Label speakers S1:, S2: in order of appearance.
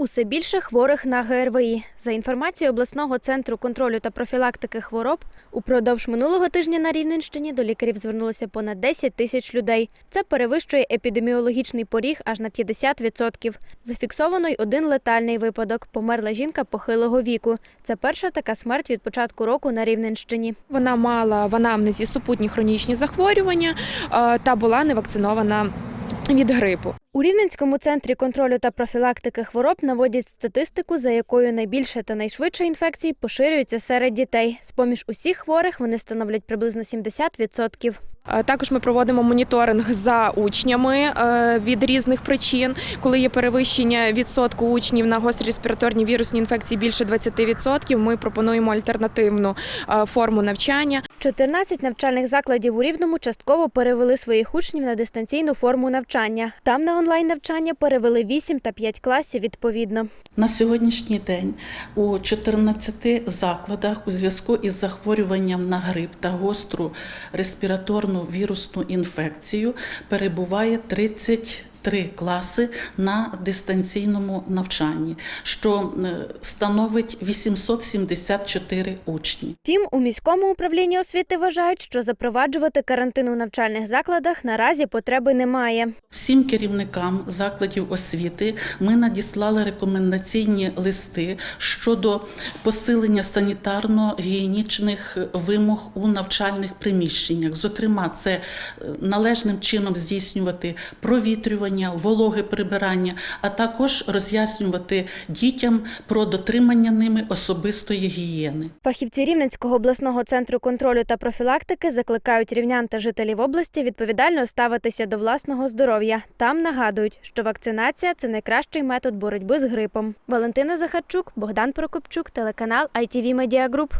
S1: Усе більше хворих на ГРВІ. За інформацією обласного центру контролю та профілактики хвороб, упродовж минулого тижня на Рівненщині до лікарів звернулося понад 10 тисяч людей. Це перевищує епідеміологічний поріг аж на 50%. Зафіксовано й один летальний випадок. Померла жінка похилого віку. Це перша така смерть від початку року на Рівненщині.
S2: Вона мала в анамнезі супутні хронічні захворювання е, та була не вакцинована від грипу.
S1: У Рівненському центрі контролю та профілактики хвороб наводять статистику, за якою найбільше та найшвидше інфекцій поширюються серед дітей. З-поміж усіх хворих вони становлять приблизно 70%.
S2: Е, Також ми проводимо моніторинг за учнями е, від різних причин. Коли є перевищення відсотку учнів на гострі респіраторні вірусні інфекції більше 20%, ми пропонуємо альтернативну е, форму навчання.
S1: 14 навчальних закладів у Рівному частково перевели своїх учнів на дистанційну форму навчання. Там на онлайн навчання перевели 8 та 5 класів відповідно.
S3: На сьогоднішній день у 14 закладах у зв'язку із захворюванням на грип та гостру респіраторну вірусну інфекцію перебуває 33 класи на дистанційному навчанні, що е, становить 874 учні.
S1: Втім, у міському управлінні освіти вважають, що запроваджувати карантин у навчальних закладах наразі потреби немає.
S3: Всім керівникам закладів освіти ми надіслали рекомендаційні листи щодо посилення санітарно-гігієнічних вимог у навчальних приміщеннях. Зокрема, це е, належним чином здійснювати провітрювання, вологе прибирання, а також роз'яснювати дітям про дотримання ними особистої гігієни.
S1: Фахівці Рівненського обласного центру контролю та профілактики закликають рівнян та жителів області відповідально ставитися до власного здоров'я. Там нагадують, що вакцинація це найкращий метод боротьби з грипом. Валентина Захарчук, Богдан Прокопчук, телеканал ITV Media Group.